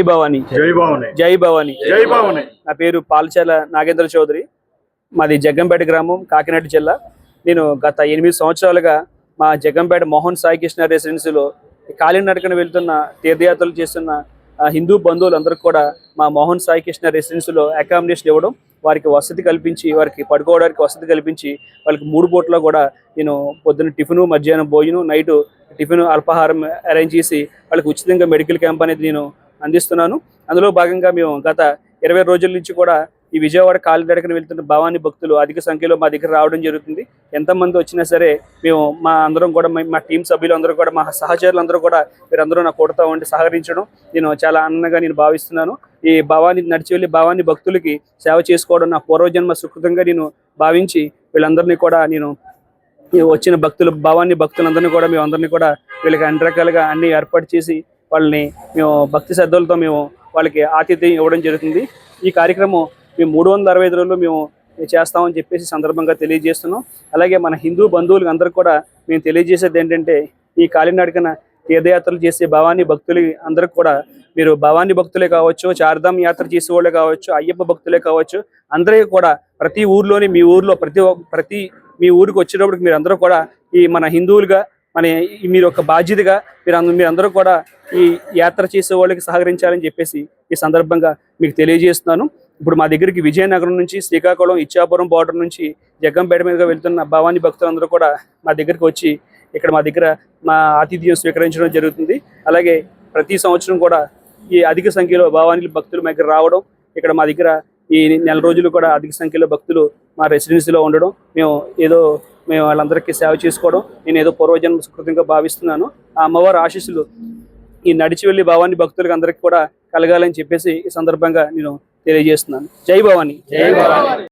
జై భవాని. జై భవనే. జై భవాని. జై భవనే. నా పేరు పాలచాల నాగేంద్ర చౌదరి. మాది జగ్గంపేట గ్రామం కాకినాడ జిల్లా. నేను గత ఎనిమిది సంవత్సరాలుగా మా జగ్గంపేట మోహన్ సాయి కృష్ణ రెసిడెన్సీలో కాలినడకన వెళ్తున్న తీర్థయాత్రలు చేస్తున్న హిందూ బంధువులందరికీ కూడా మా మోహన్ సాయి కృష్ణ రెసిడెన్సీలో అకామిడేషన్ ఇవ్వడం వారికి వసతి కల్పించి వారికి పడుకోవడానికి వసతి కల్పించి వాళ్ళకి మూడు పూటలో కూడా నేను పొద్దున్న టిఫిన్ మధ్యాహ్నం భోజనం నైట్ టిఫిన్ అల్పాహారం అరేంజ్ చేసి వాళ్ళకి ఉచితంగా మెడికల్ క్యాంప్ అనేది నేను అందిస్తున్నాను. అందులో భాగంగా మేము గత ఇరవై రోజుల నుంచి కూడా ఈ విజయవాడ కాలినడకన వెళ్తున్న భవానీ భక్తులు అధిక సంఖ్యలో మా దగ్గర రావడం జరుగుతుంది. ఎంతమంది వచ్చినా సరే మేము మా అందరం కూడా మా- టీం సభ్యులు అందరూ కూడా మా సహచరులు అందరూ కూడా మీరందరూ నా కూడతా ఉండి సహకరించడం నేను చాలా ఆనందంగా నేను భావిస్తున్నాను. ఈ భవానీ నడిచి వెళ్ళి భవానీ భక్తులకి సేవ చేసుకోవడం నా పూర్వజన్మ సుకృతంగా నేను భావించి వీళ్ళందరినీ కూడా నేను వచ్చిన భక్తులు భావాన్ని భక్తులందరినీ కూడా మేము అందరినీ కూడా వీళ్ళకి అన్ని రకాలుగా అన్ని ఏర్పాటు చేసి వాళ్ళని మేము భక్తి శ్రద్ధలతో మేము వాళ్ళకి ఆతిథ్యం ఇవ్వడం జరుగుతుంది. ఈ కార్యక్రమం మేము మూడు వందల అరవై ఐదు రోజులు మేము చేస్తామని చెప్పేసి సందర్భంగా తెలియజేస్తున్నాం. అలాగే మన హిందూ బంధువులకు అందరూ కూడా మేము తెలియజేసేది ఏంటంటే ఈ కాలినడకన తీర్థయాత్రలు చేసే భవానీ భక్తులు అందరికి కూడా మీరు భవానీ భక్తులే కావచ్చు చార్ధామ్ యాత్ర చేసే వాళ్ళే కావచ్చు అయ్యప్ప భక్తులే కావచ్చు అందరికీ కూడా ప్రతి ఊర్లోని మీ ఊర్లో ప్రతి ఒక్క- ప్రతి మీ ఊరికి వచ్చేటప్పటికి మీరు అందరూ కూడా ఈ మన హిందువులుగా మన మీరు ఒక బాధ్యతగా మీరు మీరందరూ మీరు అందరూ కూడా ఈ యాత్ర చేసే వాళ్ళకి సహకరించాలని చెప్పేసి ఈ సందర్భంగా మీకు తెలియజేస్తున్నాను. ఇప్పుడు మా దగ్గరికి విజయనగరం నుంచి శ్రీకాకుళం ఇచ్చాపురం బార్డర్ నుంచి జగ్గంపేట మీదుగా వెళ్తున్న భవానీ భక్తులందరూ కూడా మా దగ్గరికి వచ్చి ఇక్కడ మా దగ్గర మా ఆతిథ్యం స్వీకరించడం జరుగుతుంది. అలాగే ప్రతి సంవత్సరం కూడా ఈ అధిక సంఖ్యలో భవానీ భక్తులు మా దగ్గర రావడం ఇక్కడ మా దగ్గర ఈ నెల రోజులు కూడా అధిక సంఖ్యలో భక్తులు మా రెసిడెన్సీలో ఉండడం మేము ఏదో మేము వాళ్ళందరికీ సేవ చేసుకోవడం నేను ఏదో పూర్వజన్మ సుకృతంగా భావిస్తున్నాను. ఆ అమ్మవారి ఆశీస్సులు ఈ నడిచి వెళ్ళి భావాన్ని భక్తులకు అందరికీ కూడా కలగాలని చెప్పేసి ఈ సందర్భంగా నేను తెలియజేస్తున్నాను. జై భవాని. జై భవాని.